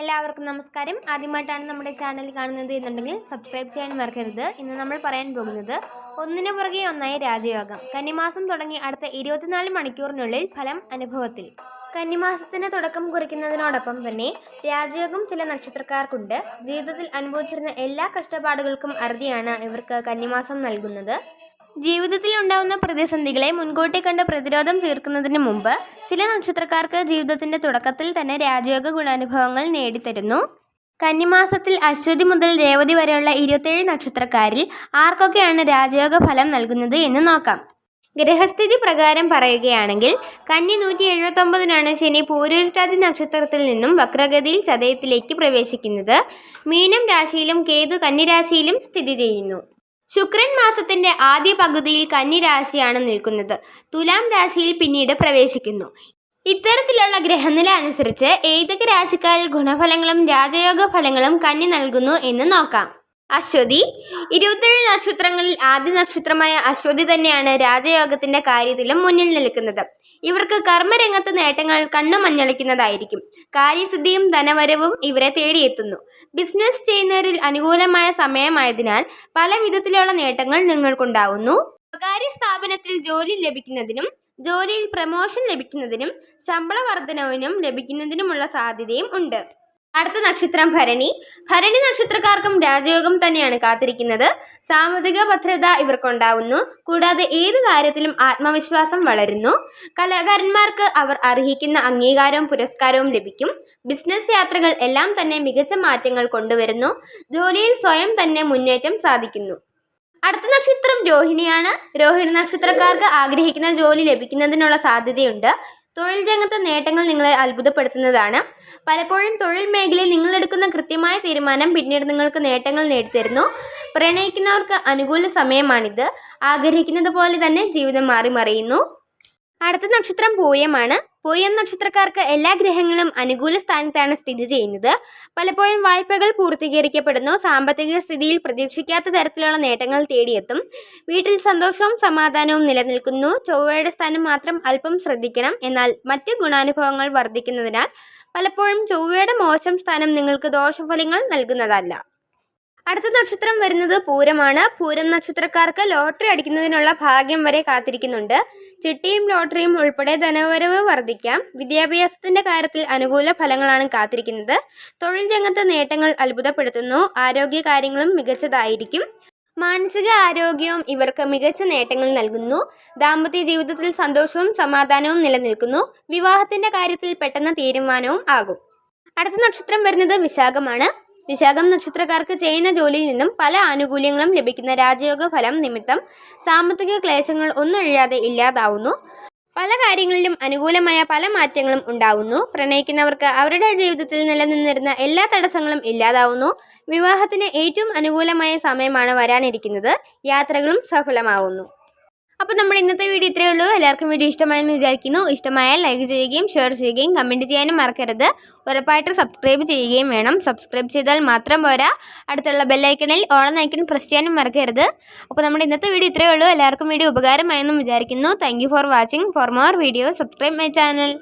എല്ലാവർക്കും നമസ്കാരം. ആദ്യമായിട്ടാണ് നമ്മുടെ ചാനൽ കാണുന്നത് എന്നുണ്ടെങ്കിൽ സബ്സ്ക്രൈബ് ചെയ്യാൻ മറക്കരുത്. ഇന്ന് നമ്മൾ പറയാൻ പോകുന്നത് ഒന്നിനു പുറകെ ഒന്നായി രാജയോഗം. കന്നിമാസം തുടങ്ങി അടുത്ത ഇരുപത്തിനാല് മണിക്കൂറിനുള്ളിൽ ഫലം അനുഭവത്തിൽ. കന്നിമാസത്തിന് തുടക്കം കുറിക്കുന്നതിനോടൊപ്പം തന്നെ രാജയോഗം ചില നക്ഷത്രക്കാർക്കുണ്ട്. ജീവിതത്തിൽ അനുഭവിച്ചിരുന്ന എല്ലാ കഷ്ടപ്പാടുകൾക്കും അറുതിയാണ് ഇവർക്ക് കന്നിമാസം നൽകുന്നത്. ജീവിതത്തിൽ ഉണ്ടാകുന്ന പ്രതിസന്ധികളെ മുൻകൂട്ടി കണ്ട് പ്രതിരോധം തീർക്കുന്നതിന് മുമ്പ് ചില നക്ഷത്രക്കാർക്ക് ജീവിതത്തിന്റെ തുടക്കത്തിൽ തന്നെ രാജയോഗ ഗുണാനുഭവങ്ങൾ നേടിത്തരുന്നു. കന്നിമാസത്തിൽ അശ്വതി മുതൽ രേവതി വരെയുള്ള ഇരുപത്തേഴ് നക്ഷത്രക്കാരിൽ ആർക്കൊക്കെയാണ് രാജയോഗ ഫലം നൽകുന്നത് എന്ന് നോക്കാം. ഗ്രഹസ്ഥിതി പ്രകാരം പറയുകയാണെങ്കിൽ കന്നി നൂറ്റി എഴുപത്തൊമ്പതിനാണ് ശനി പൂരുരുട്ടാതി നക്ഷത്രത്തിൽ നിന്നും വക്രഗതിയിൽ ചതയത്തിലേക്ക് പ്രവേശിക്കുന്നത്. മീനം രാശിയിലും കേതു കന്നിരാശിയിലും സ്ഥിതി ചെയ്യുന്നു. ശുക്രൻ മാസത്തിന്റെ ആദ്യ പകുതിയിൽ കന്നി രാശിയാണ് നിൽക്കുന്നത്. തുലാം രാശിയിൽ പിന്നീട് പ്രവേശിക്കുന്നു. ഇത്തരത്തിലുള്ള ഗ്രഹനില അനുസരിച്ച് ഏതൊക്കെ രാശിക്കാരിൽ ഗുണഫലങ്ങളും രാജയോഗ ഫലങ്ങളും കന്നി നൽകുന്നു എന്ന് നോക്കാം. അശ്വതി. ഇരുപത്തേഴ് നക്ഷത്രങ്ങളിൽ ആദ്യ നക്ഷത്രമായ അശ്വതി തന്നെയാണ് രാജയോഗത്തിന്റെ കാര്യത്തിലും മുന്നിൽ നിൽക്കുന്നത്. ഇവർക്ക് കർമ്മരംഗത്ത് നേട്ടങ്ങൾ കണ്ണു മഞ്ഞളിക്കുന്നതായിരിക്കും. കാര്യസിദ്ധിയും ധനവരവും ഇവരെ തേടിയെത്തുന്നു. ബിസിനസ് ചെയ്യുന്നവരിൽ അനുകൂലമായ സമയമായതിനാൽ പല വിധത്തിലുള്ള നേട്ടങ്ങൾ നിങ്ങൾക്കുണ്ടാവുന്നു. സ്വകാര്യ സ്ഥാപനത്തിൽ ജോലി ലഭിക്കുന്നതിനും ജോലിയിൽ പ്രമോഷൻ ലഭിക്കുന്നതിനും ശമ്പള വർധനവിനും ലഭിക്കുന്നതിനുമുള്ള സാധ്യതയും ഉണ്ട്. അടുത്ത നക്ഷത്രം ഭരണി. ഭരണി നക്ഷത്രക്കാർക്കും രാജയോഗം തന്നെയാണ് കാത്തിരിക്കുന്നത്. സാമ്പത്തിക ഭദ്രത ഇവർക്കുണ്ടാവുന്നു. കൂടാതെ ഏത് കാര്യത്തിലും ആത്മവിശ്വാസം വളരുന്നു. കലാകാരന്മാർക്ക് അവർ അർഹിക്കുന്ന അംഗീകാരവും പുരസ്കാരവും ലഭിക്കും. ബിസിനസ് യാത്രകൾ എല്ലാം തന്നെ മികച്ച മാറ്റങ്ങൾ കൊണ്ടുവരുന്നു. ജോലിയിൽ സ്വയം തന്നെ മുന്നേറ്റം സാധിക്കുന്നു. അടുത്ത നക്ഷത്രം രോഹിണിയാണ്. രോഹിണി നക്ഷത്രക്കാർക്ക് ആഗ്രഹിക്കുന്ന ജോലി ലഭിക്കുന്നതിനുള്ള സാധ്യതയുണ്ട്. തൊഴിൽ രംഗത്തെ നേട്ടങ്ങൾ നിങ്ങളെ അത്ഭുതപ്പെടുത്തുന്നതാണ്. പലപ്പോഴും തൊഴിൽ മേഖലയിൽ നിങ്ങളെടുക്കുന്ന കൃത്യമായ തീരുമാനം പിന്നീട് നിങ്ങൾക്ക് നേട്ടങ്ങൾ നേടിത്തരുന്നു. പ്രണയിക്കുന്നവർക്ക് അനുകൂല സമയമാണിത്. ആഗ്രഹിക്കുന്നത് പോലെ തന്നെ ജീവിതം മാറി മറിയുന്നു അടുത്ത നക്ഷത്രം പൂയമാണ്. പൂയം നക്ഷത്രക്കാർക്ക് എല്ലാ ഗ്രഹങ്ങളും അനുകൂല സ്ഥാനത്താണ് സ്ഥിതി ചെയ്യുന്നത്. പലപ്പോഴും വായ്പകൾ പൂർത്തീകരിക്കപ്പെടുന്നു. സാമ്പത്തിക സ്ഥിതിയിൽ പ്രതീക്ഷിക്കാത്ത തരത്തിലുള്ള നേട്ടങ്ങൾ തേടിയെത്തും. വീട്ടിൽ സന്തോഷവും സമാധാനവും നിലനിൽക്കുന്നു. ചൊവ്വയുടെ സ്ഥാനം മാത്രം അല്പം ശ്രദ്ധിക്കണം. എന്നാൽ മറ്റ് ഗുണാനുഭവങ്ങൾ വർദ്ധിക്കുന്നതിനാൽ പലപ്പോഴും ചൊവ്വയുടെ മോശം സ്ഥാനം നിങ്ങൾക്ക് ദോഷഫലങ്ങൾ നൽകുന്നതല്ല. അടുത്ത നക്ഷത്രം വരുന്നത് പൂരമാണ്. പൂരം നക്ഷത്രക്കാർക്ക് ലോട്ടറി അടിക്കുന്നതിനുള്ള ഭാഗ്യം വരെ കാത്തിരിക്കുന്നുണ്ട്. ചിട്ടിയും ലോട്ടറിയും ഉൾപ്പെടെ ധനവരവ് വർദ്ധിക്കാം. വിദ്യാഭ്യാസത്തിന്റെ കാര്യത്തിൽ അനുകൂല ഫലങ്ങളാണ് കാത്തിരിക്കുന്നത്. തൊഴിൽ രംഗത്ത് നേട്ടങ്ങൾ അത്ഭുതപ്പെടുത്തുന്നു. ആരോഗ്യ കാര്യങ്ങളും മികച്ചതായിരിക്കും. മാനസിക ആരോഗ്യവും ഇവർക്ക് മികച്ച നേട്ടങ്ങൾ നൽകുന്നു. ദാമ്പത്യ ജീവിതത്തിൽ സന്തോഷവും സമാധാനവും നിലനിൽക്കുന്നു. വിവാഹത്തിന്റെ കാര്യത്തിൽ പെട്ടെന്ന് തീരുമാനവും ആകും. അടുത്ത നക്ഷത്രം വരുന്നത് വിശാഖമാണ്. വിശാഖം നക്ഷത്രക്കാർക്ക് ചെയ്യുന്ന ജോലിയിൽ നിന്നും പല ആനുകൂല്യങ്ങളും ലഭിക്കുന്ന രാജയോഗ ഫലം നിമിത്തം സാമ്പത്തിക ക്ലേശങ്ങൾ ഒന്നൊഴിയാതെ ഇല്ലാതാവുന്നു. പല കാര്യങ്ങളിലും അനുകൂലമായ പല മാറ്റങ്ങളും ഉണ്ടാവുന്നു. പ്രണയിക്കുന്നവർക്ക് അവരുടെ ജീവിതത്തിൽ നിലനിന്നിരുന്ന എല്ലാ തടസ്സങ്ങളും ഇല്ലാതാവുന്നു. വിവാഹത്തിന് ഏറ്റവും അനുകൂലമായ സമയമാണ് വരാനിരിക്കുന്നത്. യാത്രകളും സഫലമാവുന്നു. അപ്പോൾ നമ്മുടെ ഇന്നത്തെ വീഡിയോ ഇത്രയേ ഉള്ളൂ. എല്ലാവർക്കും വീഡിയോ ഇഷ്ടമായെന്ന് വിചാരിക്കുന്നു. ഇഷ്ടമായാൽ ലൈക്ക് ചെയ്യുകയും ഷെയർ ചെയ്യുകയും കമന്റ് ചെയ്യാനും മറക്കരുത്. ഉറപ്പായിട്ട് സബ്സ്ക്രൈബ് ചെയ്യുകയും വേണം. സബ്സ്ക്രൈബ് ചെയ്താൽ മാത്രം പോരാ. അടുത്തുള്ള ബെല്ലൈക്കണിൽ ഓളം ഐക്കൺ പ്രസ് ചെയ്യാനും മറക്കരുത്. അപ്പോൾ നമ്മുടെ ഇന്നത്തെ വീഡിയോ ഇത്രയേ ഉള്ളൂ. എല്ലാവർക്കും വീഡിയോ ഉപകാരമായെന്നും വിചാരിക്കുന്നു. Thank for watching for more video subscribe my channel